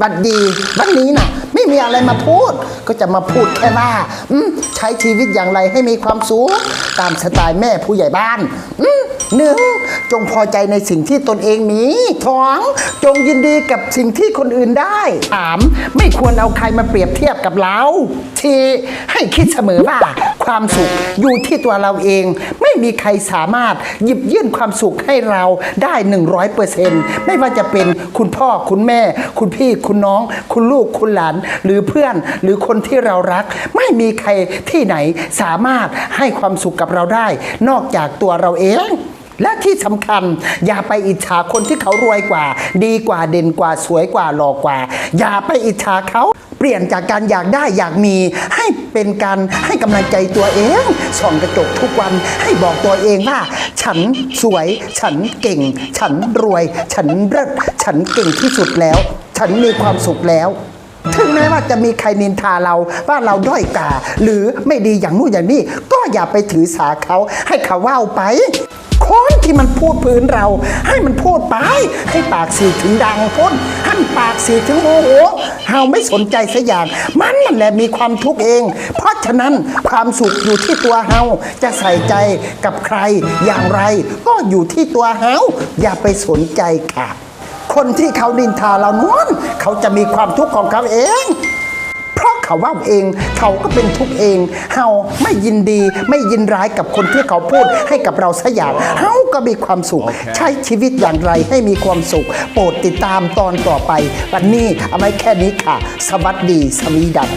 บัดดีวันนี้น่ะ ไม่มีอะไรมาพูด ก็จะมาพูดแค่ว่าอืใช้ชีวิตอย่างไรให้มีความสุขตามสไตล์แม่ผู้ใหญ่บ้านอืหนึ่งจงพอใจในสิ่งที่ตนเองมีสองจงยินดีกับสิ่งที่คนอื่นได้สามไม่ควรเอาใครมาเปรียบเทียบกับเราที่ให้คิดเสมอว่า ความสุขอยู่ที่ตัวเราเอง ไม่มีใครสามารถหยิบยื่นความสุขให้เราได้ 100%ไม่ว่าจะเป็นคุณพ่อคุณแม่ คุณพี่คุณน้อง คุณลูกคุณหลาน หรือเพื่อนหรือคนที่เรารัก ไม่มีใครที่ไหนสามารถให้ความสุขกับเราได้ นอกจากตัวเราเองและที่สำคัญอย่าไปอิจฉาคนที่เขารวยกว่า ดีกว่าเด่นกว่าสวยกว่าหล่อกว่า อย่าไปอิจฉาเขา เปลี่ยนจากการอยากได้อยากมี ให้เป็นการให้กำลังใจตัวเองส่องกระจกทุกวันให้บอกตัวเองว่า ฉันสวย ฉันเก่ง ฉันรวย ฉันเลิศฉันเก่งที่สุดแล้ว ฉันมีความสุขแล้วถึงแม้ว่าจะมีใครนินทาเราว่าเราด้อยกา หรือไม่ดีอย่างนู้นอย่างนี้ ก็อย่าไปถือสาเขาให้เขาว่าวไป ที่มันพูดพื้นเรา ให้มันพูดไป ให้ปากสีถึงดังพ้นให้มันปากสีถึงโมโหเฮาไม่สนใจสักอย่าง มันนั่นแหละมีความทุกข์เอง เพราะฉะนั้นความสุขอยู่ที่ตัวเฮาจะใส่ใจกับใครอย่างไร ก็อยู่ที่ตัวเฮาอย่าไปสนใจค่ะ คนที่เขาดินทาเรานู้นเขาจะมีความทุกข์ของเขาเอง เพราะเขาว่าเอง เขาก็เป็นทุกข์เอง เฮาไม่ยินดีไม่ยินร้ายกับคนที่เขาพูดให้กับเราสักอย่างเฮาก็มีความสุข ใช้ชีวิตอย่างไรให้มีความสุข โปรดติดตามตอนต่อไป วันนี้เอาไว้แค่นี้ค่ะ สวัสดีสวีดัน